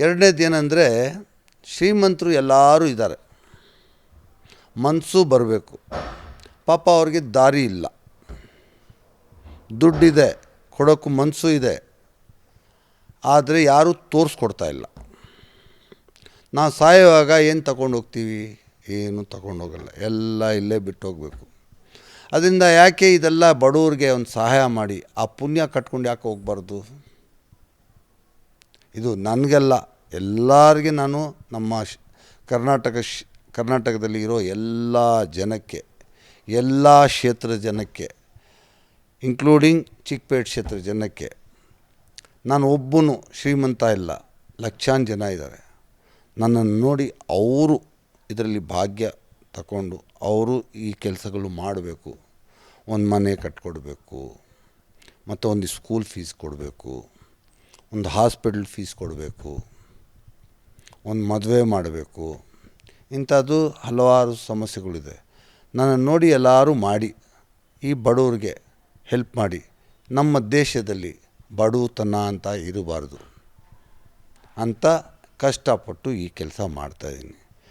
ಎರಡನೇದು ಏನಂದರೆ ಶ್ರೀಮಂತರು ಎಲ್ಲರೂ ಇದ್ದಾರೆ. ಮನಸ್ಸು ಬರಬೇಕು. ಪಾಪ ಅವ್ರಿಗೆ ದಾರಿ ಇಲ್ಲ. ದುಡ್ಡಿದೆ ಕೊಡೋಕ್ಕೂ ಮನಸ್ಸು ಇದೆ. ಆದರೆ ಯಾರೂ ತೋರಿಸ್ಕೊಡ್ತಾ ಇಲ್ಲ. ನಾವು ಸಾಯುವಾಗ ಏನು ತಗೊಂಡು ಹೋಗ್ತೀವಿ? ಏನು ತಗೊಂಡು ಹೋಗಲ್ಲ. ಎಲ್ಲ ಇಲ್ಲೇ ಬಿಟ್ಟು ಹೋಗಬೇಕು. ಅದರಿಂದ ಯಾಕೆ ಇದೆಲ್ಲ ಬಡವ್ರಿಗೆ ಒಂದು ಸಹಾಯ ಮಾಡಿ? ಆ ಪುಣ್ಯ ಕಟ್ಕೊಂಡು ಯಾಕೆ ಹೋಗ್ಬಾರ್ದು? ಇದು ನನಗೆಲ್ಲ, ಎಲ್ಲರಿಗೆ ನಾನು ನಮ್ಮ ಕರ್ನಾಟಕ ಕರ್ನಾಟಕದಲ್ಲಿ ಇರೋ ಎಲ್ಲ ಜನಕ್ಕೆ, ಎಲ್ಲ ಕ್ಷೇತ್ರದ ಜನಕ್ಕೆ ಇನ್ಕ್ಲೂಡಿಂಗ್ ಚಿಕ್ಕಪೇಟೆ ಕ್ಷೇತ್ರ ಜನಕ್ಕೆ, ನಾನು ಒಬ್ಬನು ಶ್ರೀಮಂತ ಇಲ್ಲ, ಲಕ್ಷಾನ್ ಜನ ಇದ್ದಾರೆ. ನನ್ನನ್ನು ನೋಡಿ ಅವರು ಇದರಲ್ಲಿ ಭಾಗ್ಯ ತಗೊಂಡು ಅವರು ಈ ಕೆಲಸಗಳು ಮಾಡಬೇಕು. ಒಂದು ಮನೆ ಕಟ್ಕೊಡ್ಬೇಕು, ಮತ್ತು ಒಂದು ಸ್ಕೂಲ್ ಫೀಸ್ ಕೊಡಬೇಕು. ಒಂದು ಹಾಸ್ಪಿಟ್ಲ್ ಫೀಸ್ ಕೊಡಬೇಕು, ಒಂದು ಮದುವೆ ಮಾಡಬೇಕು, ಇಂಥದ್ದು ಹಲವಾರು ಸಮಸ್ಯೆಗಳಿದೆ. ನನ್ನ ನೋಡಿ ಎಲ್ಲರೂ ಮಾಡಿ, ಈ ಬಡವ್ರಿಗೆ ಹೆಲ್ಪ್ ಮಾಡಿ, ನಮ್ಮ ದೇಶದಲ್ಲಿ ಬಡವತನ ಅಂತ ಇರಬಾರ್ದು ಅಂತ ಕಷ್ಟಪಟ್ಟು ಈ ಕೆಲಸ ಮಾಡ್ತಾಯಿದ್ದೀನಿ